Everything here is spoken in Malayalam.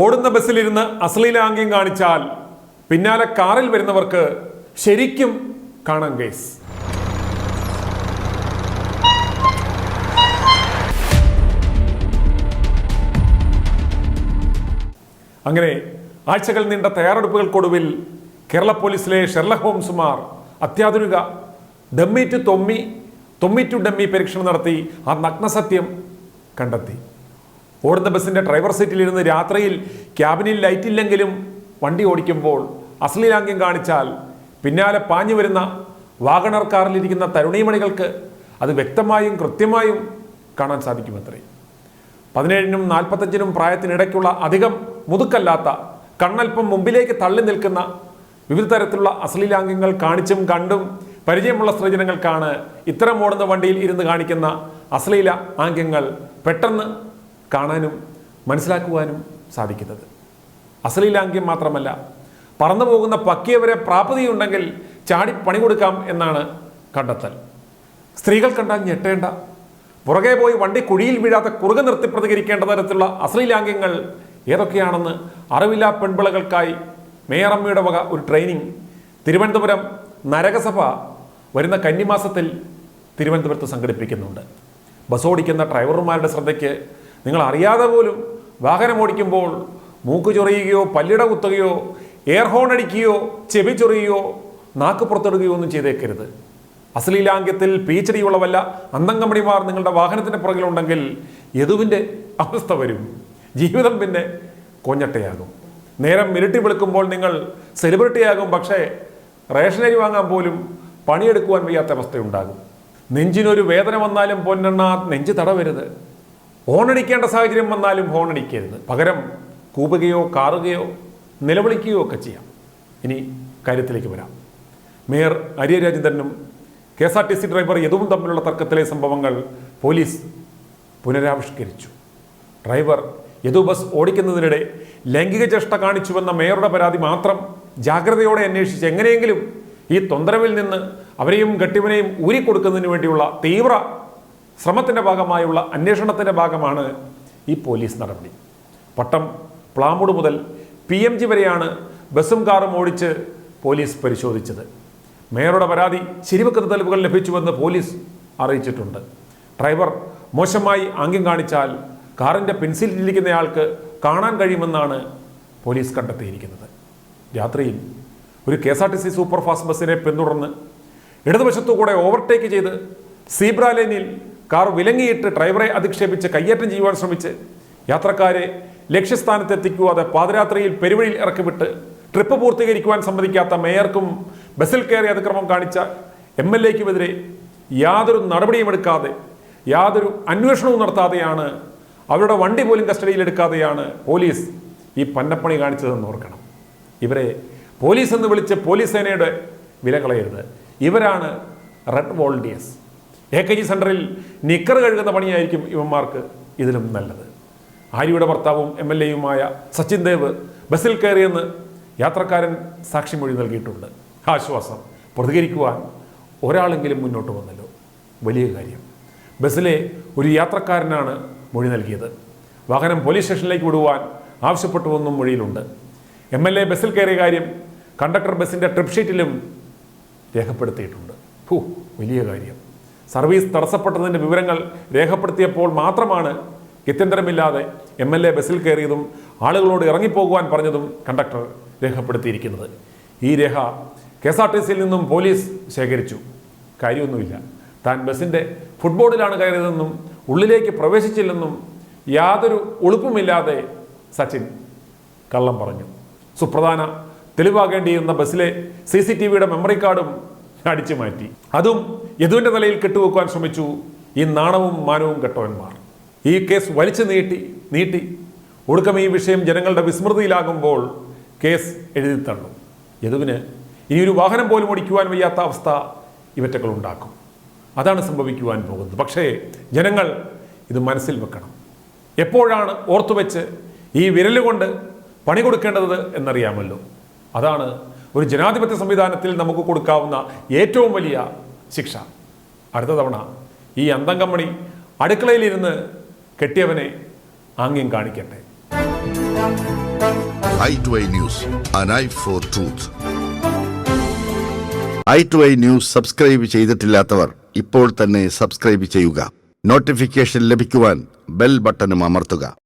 ഓടുന്ന ബസ്സിലിരുന്ന് അശ്ലീലാംഗ്യം കാണിച്ചാൽ പിന്നാലെ കാറിൽ വരുന്നവർക്ക് ശരിക്കും കാണാം കേസ് അങ്ങനെ ആഴ്ചകൾ നീണ്ട തയ്യാറെടുപ്പുകൾക്കൊടുവിൽ കേരള പോലീസിലെ ഷെർലക് ഹോംസുമാർ അത്യാധുനിക dummy to Thommi Thommi to dummy പരീക്ഷണം നടത്തി ആ നഗ്നസത്യം കണ്ടെത്തി. ഓടുന്ന ബസ്സിന്റെ ഡ്രൈവർ സീറ്റിലിരുന്ന് രാത്രിയിൽ ക്യാബിനിൽ ലൈറ്റ് ഇല്ലെങ്കിലും വണ്ടി ഓടിക്കുമ്പോൾ അശ്ലീലാംഗ്യം കാണിച്ചാൽ പിന്നാലെ പാഞ്ഞു വരുന്ന വാഗണർ കാറിലിരിക്കുന്ന തരുണീമണികൾക്ക് അത് വ്യക്തമായും കൃത്യമായും കാണാൻ സാധിക്കുമത്രേ. പതിനേഴിനും നാൽപ്പത്തഞ്ചിനും പ്രായത്തിനിടയ്ക്കുള്ള അധികം മുതുക്കല്ലാത്ത കണ്ണൽപ്പം മുമ്പിലേക്ക് തള്ളി നിൽക്കുന്ന വിവിധ തരത്തിലുള്ള അശ്ലീലാംഗ്യങ്ങൾ കാണിച്ചും കണ്ടും പരിചയമുള്ള സ്ത്രീജനങ്ങൾക്കാണ് ഇത്തരം ഓടുന്ന വണ്ടിയിൽ ഇരുന്ന് കാണിക്കുന്ന അശ്ലീല ആംഗ്യങ്ങൾ പെട്ടെന്ന് കാണാനും മനസ്സിലാക്കുവാനും സാധിക്കുന്നത്. അസലീലാംഗ്യം മാത്രമല്ല പറന്നു പോകുന്ന പക്കിയവരെ പ്രാപ്തിയുണ്ടെങ്കിൽ ചാടി പണി കൊടുക്കാം എന്നാണ് കണ്ടെത്തൽ. സ്ത്രീകൾ കണ്ടാൽ ഞെട്ടേണ്ട. പുറകെ പോയി വണ്ടി കുഴിയിൽ വീഴാത്ത കുറുകെ നിർത്തി പ്രതികരിക്കേണ്ട തരത്തിലുള്ള അശ്ലീലാംഗ്യങ്ങൾ ഏതൊക്കെയാണെന്ന് അറിവില്ലാ പെൺപിളകൾക്കായി മേയറമ്മയുടെ വക ഒരു ട്രെയിനിങ് തിരുവനന്തപുരം നരകസഭ വരുന്ന കന്നിമാസത്തിൽ തിരുവനന്തപുരത്ത് സംഘടിപ്പിക്കുന്നുണ്ട്. ബസ് ഓടിക്കുന്ന ഡ്രൈവർമാരുടെ ശ്രദ്ധയ്ക്ക് നിങ്ങൾ അറിയാതെ പോലും വാഹനം ഓടിക്കുമ്പോൾ മൂക്ക് ചൊറിയുകയോ പല്ലിട കുത്തുകയോ എയർ ഹോൺ അടിക്കുകയോ ചെവി ചൊറിയുകയോ നാക്ക് പുറത്തെടുക്കുകയോ ഒന്നും ചെയ്തേക്കരുത്. അശ്ലീലാംഗ്യത്തിൽ പീച്ചടിയുള്ളവല്ല അന്തം അന്തംകമ്പണിമാർ നിങ്ങളുടെ വാഹനത്തിന്റെ പുറകിലുണ്ടെങ്കിൽ യദുവിന്റെ അവസ്ഥ വരും. ജീവിതം പിന്നെ കൊഞ്ഞട്ടയാകും. നേരം മിരട്ടി വിളിക്കുമ്പോൾ നിങ്ങൾ സെലിബ്രിറ്റിയാകും പക്ഷേ റേഷനരി വാങ്ങാൻ പോലും പണിയെടുക്കുവാൻ വയ്യാത്ത അവസ്ഥയുണ്ടാകും. നെഞ്ചിനൊരു വേദന വന്നാലും പൊന്നെണ്ണ നെഞ്ച് തടവരുത്. ഹോണടിക്കേണ്ട സാഹചര്യം വന്നാലും ഹോണടിക്കരുത്. പകരം കൂപുകയോ കാറുകയോ നിലവിളിക്കുകയോ ഒക്കെ ചെയ്യാം. ഇനി കാര്യത്തിലേക്ക് വരാം. Mayor Arya രാജേന്ദ്രനും K S R T C driver യദുവും തമ്മിലുള്ള തർക്കത്തിലെ സംഭവങ്ങൾ പോലീസ് പുനരാവിഷ്കരിച്ചു. ഡ്രൈവർ യദു ബസ് ഓടിക്കുന്നതിനിടെ ലൈംഗിക ചേഷ്ട കാണിച്ചുവെന്ന മേയറുടെ പരാതി മാത്രം ജാഗ്രതയോടെ അന്വേഷിച്ച് എങ്ങനെയെങ്കിലും ഈ തൊന്തരവിൽ നിന്ന് അവരെയും ഗട്ടിവനെയും ഊരിക്കൊടുക്കുന്നതിന് വേണ്ടിയുള്ള തീവ്ര ശ്രമത്തിന്റെ ഭാഗമായുള്ള അന്വേഷണത്തിന്റെ ഭാഗമാണ് ഈ പോലീസ് നടപടി. പട്ടം പ്ലാമുട് മുതൽ പി എം ജി വരെയാണ് ബസ്സും കാറും ഓടിച്ച് പോലീസ് പരിശോധിച്ചത്. മേയറുടെ പരാതി ശരിവെക്കുന്ന തെളിവുകൾ ലഭിച്ചുവെന്ന് പോലീസ് അറിയിച്ചിട്ടുണ്ട്. ഡ്രൈവർ മോശമായി ആംഗ്യം കാണിച്ചാൽ കാറിന്റെ പിൻസീറ്റിലിരിക്കുന്നയാൾക്ക് കാണാൻ കഴിയുമെന്നാണ് പോലീസ് കണ്ടെത്തിയിരിക്കുന്നത്. രാത്രിയിൽ ഒരു K S R T C super fast ബസ്സിനെ പിന്തുടർന്ന് ഇടതുവശത്തുകൂടെ ഓവർടേക്ക് ചെയ്ത് സീബ്ര ലൈനിൽ കാർ വിലങ്ങിയിട്ട് ഡ്രൈവറെ അധിക്ഷേപിച്ച് കയ്യേറ്റം ചെയ്യുവാൻ ശ്രമിച്ച് യാത്രക്കാരെ ലക്ഷ്യസ്ഥാനത്ത് എത്തിക്കുവാതെ പാതിരാത്രിയിൽ പെരുവഴിയിൽ ഇറക്കിവിട്ട് ട്രിപ്പ് പൂർത്തീകരിക്കുവാൻ സമ്മതിക്കാത്ത മേയർക്കും ബസ്സിൽ കയറി അതിക്രമം കാണിച്ച എം എൽ എക്കുമെതിരെ യാതൊരു നടപടിയും എടുക്കാതെ യാതൊരു അന്വേഷണവും നടത്താതെയാണ് അവരുടെ വണ്ടി പോലും കസ്റ്റഡിയിലെടുക്കാതെയാണ് പോലീസ് ഈ പന്നപ്പണി കാണിച്ചതെന്ന് ഓർക്കണം. ഇവരെ പോലീസ് എന്ന് വിളിച്ച് പോലീസ് സേനയുടെ വില കളയരുത്. ഇവരാണ് റെഡ് വോൾഡിയസ് എ കെ ജി സെന്ററിൽ നിക്കർ കഴുകുന്ന പണിയായിരിക്കും ഇവന്മാർക്ക് ഇതിലും നല്ലത്. ആര്യയുടെ ഭർത്താവും എം എൽ എയുമായ സച്ചിൻ ദേവ് ബസ്സിൽ കയറിയെന്ന് യാത്രക്കാരൻ സാക്ഷിമൊഴി നൽകിയിട്ടുണ്ട്. ആശ്വാസം പ്രതികരിക്കുവാൻ ഒരാളെങ്കിലും മുന്നോട്ട് വന്നല്ലോ. വലിയ കാര്യം. ബസ്സിലെ ഒരു യാത്രക്കാരനാണ് മൊഴി നൽകിയത്. വാഹനം പോലീസ് സ്റ്റേഷനിലേക്ക് വിടുവാൻ ആവശ്യപ്പെട്ടുവെന്നും മൊഴിയിലുണ്ട്. എം എൽ എ ബസ്സിൽ കയറിയ കാര്യം കണ്ടക്ടർ ബസ്സിന്റെ ട്രിപ്പ് ഷീറ്റിലും രേഖപ്പെടുത്തിയിട്ടുണ്ട്. ഹു വലിയ കാര്യം. സർവീസ് തടസ്സപ്പെട്ടതിന്റെ വിവരങ്ങൾ രേഖപ്പെടുത്തിയപ്പോൾ മാത്രമാണ് ഗത്യന്തരമില്ലാതെ എം എൽ എ ബസ്സിൽ കയറിയതും ആളുകളോട് ഇറങ്ങിപ്പോകുവാൻ പറഞ്ഞതും കണ്ടക്ടർ രേഖപ്പെടുത്തിയിരിക്കുന്നത്. ഈ രേഖ കെ എസ് ആർ ടി സിയിൽ നിന്നും പോലീസ് ശേഖരിച്ചു. കാര്യമൊന്നുമില്ല. താൻ ബസ്സിന്റെ ഫുട്ബോർഡിലാണ് കയറിയതെന്നും ഉള്ളിലേക്ക് പ്രവേശിച്ചില്ലെന്നും യാതൊരു ഒളിപ്പുമില്ലാതെ സച്ചിൻ കള്ളം പറഞ്ഞു. സുപ്രധാന തെളിവാകേണ്ടിയിരുന്ന ബസ്സിലെ സി സി ടി വിയുടെ മെമ്മറി കാർഡും അടിച്ചു മാറ്റി. അതും യദുവിന്റെ തലയിൽ കെട്ടുവെക്കുവാൻ ശ്രമിച്ചു. ഈ നാണവും മാനവും കെട്ടവന്മാർ. ഈ കേസ് വലിച്ചു നീട്ടി നീട്ടി. ഒടുക്കം ഈ വിഷയം ജനങ്ങളുടെ വിസ്മൃതിയിലാകുമ്പോൾ കേസ് എഴുതി തള്ളു. യദുവിന് ഇനി ഒരു വാഹനം പോലും ഓടിക്കുവാൻ വയ്യാത്ത അവസ്ഥ ഇവറ്റകൾ ഉണ്ടാക്കും. അതാണ് സംഭവിക്കുവാൻ പോകുന്നത്. പക്ഷേ ജനങ്ങൾ ഇത് മനസ്സിൽ വെക്കണം. എപ്പോഴാണ് ഓർത്തുവെച്ച് ഈ വിരലുകൊണ്ട് പണി കൊടുക്കേണ്ടത് എന്നറിയാമല്ലോ. അതാണ് ഒരു ജനാധിപത്യ സംവിധാനത്തിൽ നമുക്ക് കൊടുക്കാവുന്ന ഏറ്റവും വലിയ ശിക്ഷ. അടുത്ത തവണ ഈ അന്തംകമ്മണി അടുക്കളയിലിരുന്ന് കെട്ടിയവനെ ആംഗ്യം കാണിക്കട്ടെ. I to I news subscribe ചെയ്തിട്ടില്ലാത്തവർ ഇപ്പോൾ തന്നെ സബ്സ്ക്രൈബ് ചെയ്യുക. നോട്ടിഫിക്കേഷൻ ലഭിക്കുവാൻ ബെൽ ബട്ടണും അമർത്തുക.